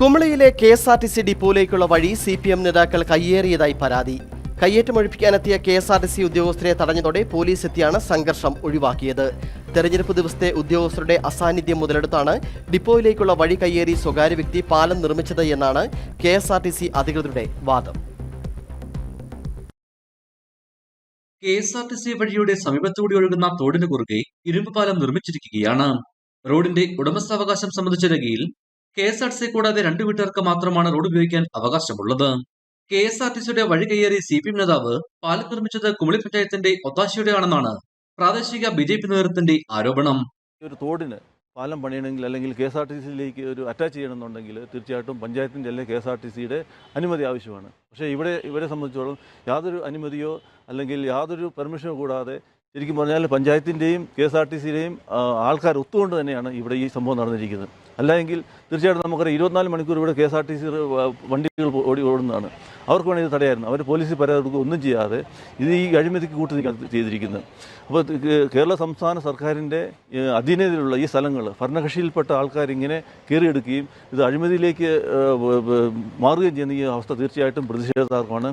കുമളിയിലെ K S R T C ഡിപ്പോയിലേക്കുള്ള വഴി C P M നേതാക്കൾ കയ്യേറിയതായി പരാതി. കയ്യേറ്റമൊഴിപ്പിക്കാനെത്തിയ K S R T C ഉദ്യോഗസ്ഥരെ തടഞ്ഞതോടെ പോലീസ് എത്തിയാണ് സംഘർഷം ഒഴിവാക്കിയത്. തെരഞ്ഞെടുപ്പ് ദിവസത്തെ ഉദ്യോഗസ്ഥരുടെ അസാന്നിധ്യം മുതലെടുത്താണ് ഡിപ്പോയിലേക്കുള്ള വഴി കയ്യേറി സ്വകാര്യ വ്യക്തി പാലം നിർമ്മിച്ചത് എന്നാണ് K S R T C അധികൃതരുടെ വാദം. K S R T C വഴിയുടെ സമീപത്തുകൂടി ഒഴുകുന്ന തോടിന് കുറുകെ ഇരുമ്പ് പാലം നിർമ്മിച്ചിരിക്കുകയാണ്. റോഡിന്റെ ഉടമസ്ഥാവകാശം സംബന്ധിച്ച രേഖയിൽ K S R T C കൂടാതെ രണ്ടു വീട്ടുകാർക്ക് മാത്രമാണ് റോഡ് ഉപയോഗിക്കാൻ അവകാശമുള്ളത്. കെ എസ് ആർ ടി സിയുടെ വഴി കയ്യേറി സി പി എം നേതാവ് പാലം നിർമ്മിച്ചത് കുമളി പഞ്ചായത്തിന്റെ ഒത്താശയോടെയാണെന്നാണ് പ്രാദേശിക ബി ജെ പി നേതൃത്വത്തിന്റെ ആരോപണം. ഒരു തോടിന് പാലം പണിയണമെങ്കിൽ അല്ലെങ്കിൽ കെ എസ് ആർ ടി സിയിലേക്ക് ഒരു അറ്റാച്ച് ചെയ്യണമെന്നുണ്ടെങ്കിൽ തീർച്ചയായിട്ടും പഞ്ചായത്തിന്റെ അല്ലെങ്കിൽ കെ എസ് ആർ ടി സിയുടെ അനുമതി ആവശ്യമാണ്. പക്ഷേ ഇവിടെ ഇവരെ സംബന്ധിച്ചോളം യാതൊരു അനുമതിയോ അല്ലെങ്കിൽ യാതൊരു പെർമിഷനോ കൂടാതെ ശരിക്കും പറഞ്ഞാൽ പഞ്ചായത്തിന്റെയും കെ എസ് ആർ ടി സിയുടെയും ആൾക്കാർ ഒത്തുകൊണ്ട് തന്നെയാണ് ഇവിടെ ഈ സംഭവം നടന്നിരിക്കുന്നത്. അല്ലെങ്കിൽ തീർച്ചയായിട്ടും നമുക്കറിയാം ഇരുപത്തിനാല് മണിക്കൂർ ഇവിടെ K S R T C വണ്ടികൾ ഓടി ഓടുന്നതാണ്. അവർക്ക് വേണമെങ്കിൽ ഇത് തടയായിരുന്നു. അവർ പോലീസിൽ പരാതി കൊടുക്കുക ഒന്നും ചെയ്യാതെ ഇത് ഈ അഴിമതിക്ക് കൂട്ടി ചെയ്തിരിക്കുന്നത്. അപ്പോൾ കേരള സംസ്ഥാന സർക്കാരിന്റെ അധീനതയിലുള്ള ഈ സ്ഥലങ്ങൾ ഭരണകക്ഷിയിൽപ്പെട്ട ആൾക്കാരിങ്ങനെ കയറിയെടുക്കുകയും ഇത് അഴിമതിയിലേക്ക് മാറുകയും ചെയ്യുന്ന ഈ അവസ്ഥ തീർച്ചയായിട്ടും പ്രതിഷേധാർഹമാണ്.